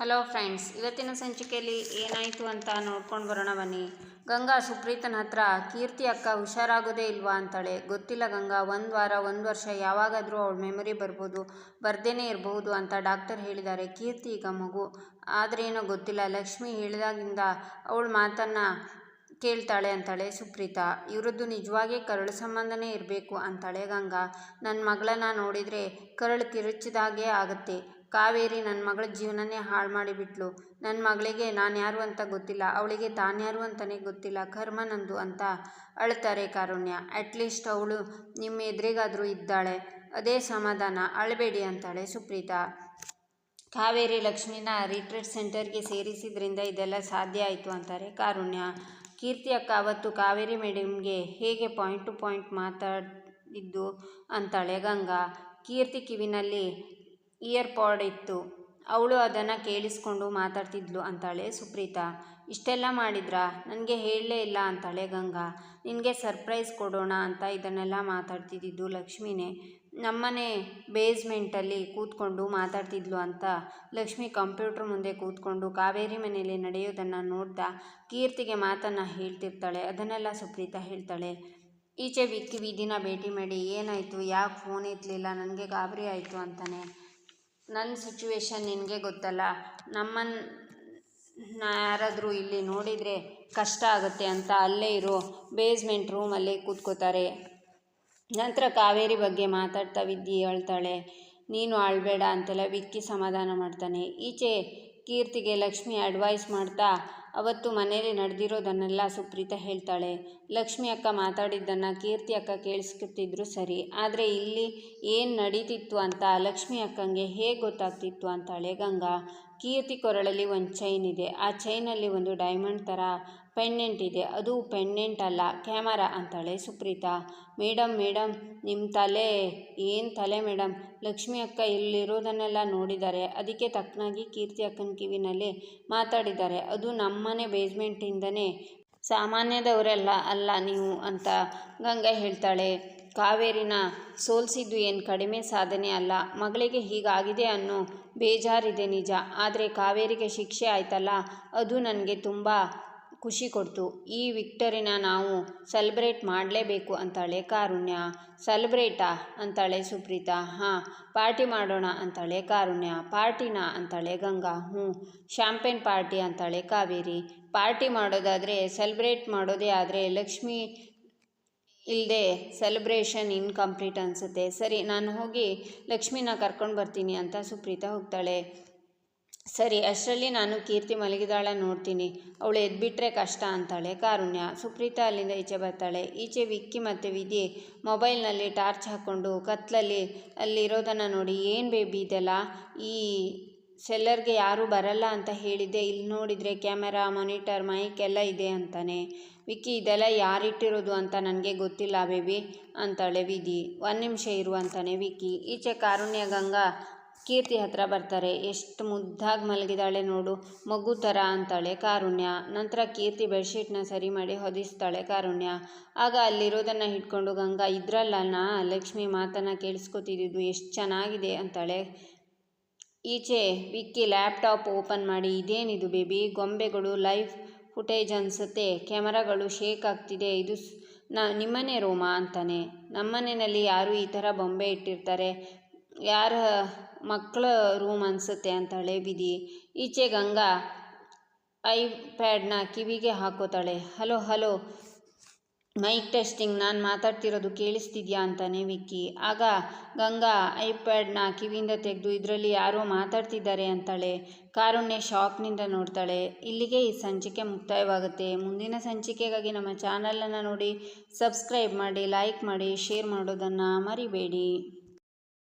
Hello friends, ಇವತ್ತಿನ ಸಂಚಿಕೆಯಲ್ಲಿ ಏನಾಯಿತು ಅಂತ ನೋಡ್ಕೊಂಡು ಬರೋಣ ಬನ್ನಿ. ಗಂಗಾ ಸುಪ್ರೀತನ ಹತ್ರ, ಕೀರ್ತಿ ಅಕ್ಕ ಹುಷಾರಾಗೋದೇ ಇಲ್ವಾ ಅಂತಾಳೆ. ಗೊತ್ತಿಲ್ಲ ಗಂಗಾ, ಒಂದು ವಾರ, ಒಂದು ವರ್ಷ, ಯಾವಾಗಾದರೂ ಅವಳ ಮೆಮೊರಿ ಬರ್ಬೋದು, ಬರ್ದೇನೆ ಇರಬಹುದು ಅಂತ ಡಾಕ್ಟರ್ ಹೇಳಿದ್ದಾರೆ. ಕೀರ್ತಿ ಈಗ ಮಗು. ಆದ್ರೇನೋ ಗೊತ್ತಿಲ್ಲ, ಲಕ್ಷ್ಮಿ ಹೇಳಿದಾಗಿಂದ ಅವಳ ಮಾತನ್ನು ಕೇಳ್ತಾಳೆ ಅಂತಾಳೆ ಸುಪ್ರೀತಾ. ಇವರದ್ದು ನಿಜವಾಗಿ ಕರಳು ಸಂಬಂಧನೇ ಇರಬೇಕು ಅಂತಾಳೆ ಗಂಗಾ. ನನ್ನ ಮಗಳನ್ನ ನೋಡಿದರೆ ಕರಳು ಕಿರುಚಿದಾಗೆ ಆಗುತ್ತೆ. ಕಾವೇರಿ ನನ್ನ ಮಗಳ ಜೀವನನೇ ಹಾಳು ಮಾಡಿಬಿಟ್ಲು. ನನ್ನ ಮಗಳಿಗೆ ನಾನು ಯಾರು ಅಂತ ಗೊತ್ತಿಲ್ಲ. ಅವಳಿಗೆ ತಾನ್ಯಾರು ಅಂತಲೇ ಗೊತ್ತಿಲ್ಲ. ಕರ್ಮ ನಂದು ಅಂತ ಅಳ್ತಾರೆ ಕಾರುಣ್ಯ. ಅಟ್ಲೀಸ್ಟ್ ಅವಳು ನಿಮ್ಮ ಎದುರಿಗಾದರೂ ಇದ್ದಾಳೆ. ಅದೇ ಸಮಾಧಾನ. ಅಳಬೇಡಿ ಅಂತಾಳೆ ಸುಪ್ರೀತಾ. ಕಾವೇರಿ ಲಕ್ಷ್ಮಿನ ರಿಟ್ರೀಟ್ ಸೆಂಟರ್ಗೆ ಸೇರಿಸಿದ್ರಿಂದ ಇದೆಲ್ಲ ಸಾಧ್ಯ ಆಯಿತು ಅಂತಾರೆ ಕಾರುಣ್ಯ. ಕೀರ್ತಿ ಅಕ್ಕ ಅವತ್ತು ಕಾವೇರಿ ಮೇಡಮ್ಗೆ ಹೇಗೆ ಪಾಯಿಂಟ್ ಟು ಪಾಯಿಂಟ್ ಮಾತಾಡಿದ್ದು ಅಂತಾಳೆ ಗಂಗಾ. ಕೀರ್ತಿ ಕಿವಿನಲ್ಲಿ ಇಯರ್ ಪಾಡ್ ಇತ್ತು ಅವಳು ಅದನ್ನು ಕೇಳಿಸ್ಕೊಂಡು ಮಾತಾಡ್ತಿದ್ಲು ಅಂತಾಳೆ ಸುಪ್ರೀತಾ. ಇಷ್ಟೆಲ್ಲ ಮಾಡಿದ್ರಾ? ನನಗೆ ಹೇಳಲೇ ಇಲ್ಲ ಅಂತಾಳೆ ಗಂಗಾ. ನಿನಗೆ ಸರ್ಪ್ರೈಸ್ ಕೊಡೋಣ ಅಂತ ಇದನ್ನೆಲ್ಲ ಮಾತಾಡ್ತಿದ್ದಿದ್ದು ಲಕ್ಷ್ಮಿನೇ. ನಮ್ಮನೆ ಬೇಸ್ಮೆಂಟಲ್ಲಿ ಕೂತ್ಕೊಂಡು ಮಾತಾಡ್ತಿದ್ಲು ಅಂತ ಲಕ್ಷ್ಮಿ ಕಂಪ್ಯೂಟ್ರ್ ಮುಂದೆ ಕೂತ್ಕೊಂಡು ಕಾವೇರಿ ಮನೆಯಲ್ಲಿ ನಡೆಯೋದನ್ನು ನೋಡ್ತಾ ಕೀರ್ತಿಗೆ ಮಾತನ್ನು ಹೇಳ್ತಿರ್ತಾಳೆ. ಅದನ್ನೆಲ್ಲ ಸುಪ್ರೀತಾ ಹೇಳ್ತಾಳೆ. ಈಚೆ ವಿಕ್ಕಿ ವಿಧಿನ ಭೇಟಿ ಮಾಡಿ, ಏನಾಯಿತು? ಯಾಕೆ ಫೋನ್ ಎತ್ತಲಿಲ್ಲ ನನಗೆ ಗಾಬರಿ ಆಯಿತು ಅಂತಾನೆ. ನನ್ನ ಸಿಚುವೇಶನ್ ನಿನಗೆ ಗೊತ್ತಲ್ಲ. ನಮ್ಮನ್ನ ಯಾರಾದರೂ ಇಲ್ಲಿ ನೋಡಿದರೆ ಕಷ್ಟ ಆಗುತ್ತೆ ಅಂತ ಅಲ್ಲೇ ಇರೋ ಬೇಸ್ಮೆಂಟ್ ರೂಮಲ್ಲೇ ಕೂತ್ಕೋತಾರೆ. ನಂತರ ಕಾವೇರಿ ಬಗ್ಗೆ ಮಾತಾಡ್ತಾ ವಿದ್ಯೆ ಹೇಳ್ತಾಳೆ. ನೀನು ಆಳ್ಬೇಡ ಅಂತೆಲ್ಲ ವಿಕ್ಕಿ ಸಮಾಧಾನ ಮಾಡ್ತಾನೆ. ಈಚೆ ಕೀರ್ತಿಗೆ ಲಕ್ಷ್ಮಿ ಅಡ್ವೈಸ್ ಮಾಡ್ತಾ ಅವತ್ತು ಮನೆಯಲ್ಲಿ ನಡೆದಿರೋದನ್ನೆಲ್ಲ ಸುಪ್ರೀತಾ ಹೇಳ್ತಾಳೆ. ಲಕ್ಷ್ಮಿ ಅಕ್ಕ ಮಾತಾಡಿದ್ದನ್ನು ಕೀರ್ತಿ ಅಕ್ಕ ಕೇಳಿಸ್ಕೊತಿದ್ರು ಸರಿ. ಆದರೆ ಇಲ್ಲಿ ಏನು ನಡೀತಿತ್ತು ಅಂತ ಲಕ್ಷ್ಮಿ ಅಕ್ಕಂಗೆ ಹೇಗೆ ಗೊತ್ತಾಗ್ತಿತ್ತು ಅಂತಾಳೆ ಗಂಗಾ. ಕೀರ್ತಿ ಕೊರಳಲ್ಲಿ ಒಂದು ಚೈನ್ ಇದೆ. ಆ ಚೈನಲ್ಲಿ ಒಂದು ಡೈಮಂಡ್ ಥರ ಪೆಂಡೆಂಟ್ ಇದೆ. ಅದು ಪೆಂಡೆಂಟ್ ಅಲ್ಲ. ಕ್ಯಾಮರಾ ಅಂತಾಳೆ ಸುಪ್ರೀತಾ. ಮೇಡಮ್ ಮೇಡಮ್ ನಿಮ್ಮ ತಲೆ, ಏನು ತಲೆ ಮೇಡಮ್ ಲಕ್ಷ್ಮಿ ಅಕ್ಕ ಇಲ್ಲಿರೋದನ್ನೆಲ್ಲ ನೋಡಿದ್ದಾರೆ ಅದಕ್ಕೆ ತಕ್ಕನಾಗಿ ಕೀರ್ತಿ ಅಕ್ಕನ ಕಿವಿನಲ್ಲಿ ಮಾತಾಡಿದ್ದಾರೆ ಅದು ನಮ್ಮನೆ ಬೇಸ್ಮೆಂಟಿಂದನೇ. ಸಾಮಾನ್ಯದವರೆಲ್ಲ ಅಲ್ಲ ನೀವು ಅಂತ ಗಂಗಾ ಹೇಳ್ತಾಳೆ. ಕಾವೇರಿನ ಸೋಲಿಸಿದ್ದು ಏನು ಕಡಿಮೆ ಸಾಧನೆ ಅಲ್ಲ. ಮಗಳಿಗೆ ಹೀಗಾಗಿದೆ ಅನ್ನೋ ಬೇಜಾರಿದೆ ನಿಜ. ಆದರೆ ಕಾವೇರಿಗೆ ಶಿಕ್ಷೆ ಆಯ್ತಲ್ಲ? ಅದು ನನಗೆ ತುಂಬ ಖುಷಿ ಕೊಡ್ತು. ಈ ವಿಕ್ಟರಿನ ನಾವು ಸೆಲೆಬ್ರೇಟ್ ಮಾಡಲೇಬೇಕು ಅಂತಾಳೆ ಕಾರುಣ್ಯ. ಸೆಲೆಬ್ರೇಟಾ? ಅಂತಾಳೆ ಸುಪ್ರೀತಾ. ಹಾಂ, ಪಾರ್ಟಿ ಮಾಡೋಣ ಅಂತಾಳೆ ಕಾರುಣ್ಯ. ಪಾರ್ಟಿನಾ? ಅಂತಾಳೆ ಗಂಗಾ. ಹ್ಞೂ ಶಾಂಪೇನ್ ಪಾರ್ಟಿ ಅಂತಾಳೆ ಕಾವೇರಿ. ಪಾರ್ಟಿ ಮಾಡೋದಾದರೆ ಸೆಲೆಬ್ರೇಟ್ ಮಾಡೋದೇ ಆದರೆ ಲಕ್ಷ್ಮಿ ಇಲ್ಲದೆ ಸೆಲೆಬ್ರೇಷನ್ ಇನ್ಕಂಪ್ಲೀಟ್ ಅನಿಸುತ್ತೆ. ಸರಿ, ನಾನು ಹೋಗಿ ಲಕ್ಷ್ಮಿನ ಕರ್ಕೊಂಡು ಬರ್ತೀನಿ ಅಂತ ಸುಪ್ರೀತಾ ಹೋಗ್ತಾಳೆ. ಸರಿ, ಅಷ್ಟರಲ್ಲಿ ನಾನು ಕೀರ್ತಿ ಮಲಗಿದಾಳ ನೋಡ್ತೀನಿ. ಅವಳು ಎದ್ಬಿಟ್ರೆ ಕಷ್ಟ ಅಂತಾಳೆ. ಕಾರುಣ್ಯ, ಸುಪ್ರೀತಾ ಅಲ್ಲಿಂದ ಈಚೆ ಬರ್ತಾಳೆ. ಈಚೆ ವಿಕ್ಕಿ ಮತ್ತು ವಿಧಿ ಮೊಬೈಲ್ನಲ್ಲಿ ಟಾರ್ಚ್ ಹಾಕ್ಕೊಂಡು ಕತ್ತಲಲ್ಲಿ ಅಲ್ಲಿರೋದನ್ನು ನೋಡಿ, ಏನು ಬೇಬಿ ಇದೆಲ್ಲ? ಈ ಸೆಲ್ಲರ್ಗೆ ಯಾರೂ ಬರಲ್ಲ ಅಂತ ಹೇಳಿದ್ದೆ. ಇಲ್ಲಿ ನೋಡಿದರೆ ಕ್ಯಾಮೆರಾ, ಮಾನಿಟರ್, ಮೈಕ್ ಎಲ್ಲ ಇದೆ ಅಂತಾನೆ. ವಿಕ್ಕಿ, ಇದೆಲ್ಲ ಯಾರಿಟ್ಟಿರೋದು ಅಂತ ನನಗೆ ಗೊತ್ತಿಲ್ಲ ಬೇಬಿ ಅಂತಾಳೆ ವಿಧಿ. ಒಂದು ನಿಮಿಷ ಇರು ಅಂತಾನೆ ವಿಕ್ಕಿ. ಈಚೆ ಕಾರುಣ್ಯ, ಗಂಗಾ ಕೀರ್ತಿ ಹತ್ರ ಬರ್ತಾರೆ. ಎಷ್ಟು ಮುದ್ದಾಗಿ ಮಲಗಿದಾಳೆ ನೋಡು. ಮಗು ಥರ ಅಂತಾಳೆ ಕಾರುಣ್ಯ. ನಂತರ ಕೀರ್ತಿ ಬೆಡ್ಶೀಟ್ನ ಸರಿ ಮಾಡಿ ಹೊದಿಸ್ತಾಳೆ ಕಾರುಣ್ಯ. ಆಗ ಅಲ್ಲಿರೋದನ್ನು ಹಿಡ್ಕೊಂಡು ಗಂಗಾ ಇದ್ರಲ್ಲನ ಲಕ್ಷ್ಮಿ ಮಾತನ್ನು ಕೇಳಿಸ್ಕೊತಿದ್ದು ಎಷ್ಟು ಚೆನ್ನಾಗಿದೆ ಅಂತಾಳೆ. ಈಚೆ ವಿಕ್ಕಿ ಲ್ಯಾಪ್ಟಾಪ್ ಓಪನ್ ಮಾಡಿ, ಇದೇನಿದು ಬೇಬಿ? ಗೊಂಬೆಗಳು, ಲೈವ್ ಫುಟೇಜ್ ಅನಿಸುತ್ತೆ. ಕ್ಯಾಮರಾಗಳು ಶೇಕ್ ಆಗ್ತಿದೆ. ಇದು ನ, ನಿಮ್ಮನೆ ರೋಮಾ ಅಂತಾನೆ. ನಮ್ಮನೆಯಲ್ಲಿ ಯಾರು ಈ ಥರ ಬೊಂಬೆ ಇಟ್ಟಿರ್ತಾರೆ? ಯಾರ ಮಕ್ಕಳ ರೂಮ್ ಅನಿಸುತ್ತೆ ಅಂತಾಳೆ ಬಿದಿ ಈಚೆ ಗಂಗಾ ಐ ಪ್ಯಾಡ್ನ ಕಿವಿಗೆ ಹಾಕೋತಾಳೆ. ಹಲೋ ಹಲೋ, ಮೈಕ್ ಟೆಸ್ಟಿಂಗ್, ನಾನು ಮಾತಾಡ್ತಿರೋದು ಕೇಳಿಸ್ತಿದ್ಯಾ ಅಂತಾನೆ ವಿಕ್ಕಿ. ಆಗ ಗಂಗಾ ಐಪ್ಯಾಡ್ನ ಕಿವಿಯಿಂದ ತೆಗೆದು ಇದರಲ್ಲಿ ಯಾರೋ ಮಾತಾಡ್ತಿದ್ದಾರೆ ಅಂತಾಳೆ. ಕಾರುಣ್ಯ ಶಾಕ್ನಿಂದ ನೋಡ್ತಾಳೆ. ಇಲ್ಲಿಗೆ ಈ ಸಂಚಿಕೆ ಮುಕ್ತಾಯವಾಗುತ್ತೆ. ಮುಂದಿನ ಸಂಚಿಕೆಗಾಗಿ ನಮ್ಮ ಚಾನಲನ್ನು ನೋಡಿ ಸಬ್ಸ್ಕ್ರೈಬ್ ಮಾಡಿ, ಲೈಕ್ ಮಾಡಿ, ಶೇರ್ ಮಾಡೋದನ್ನು ಮರಿಬೇಡಿ.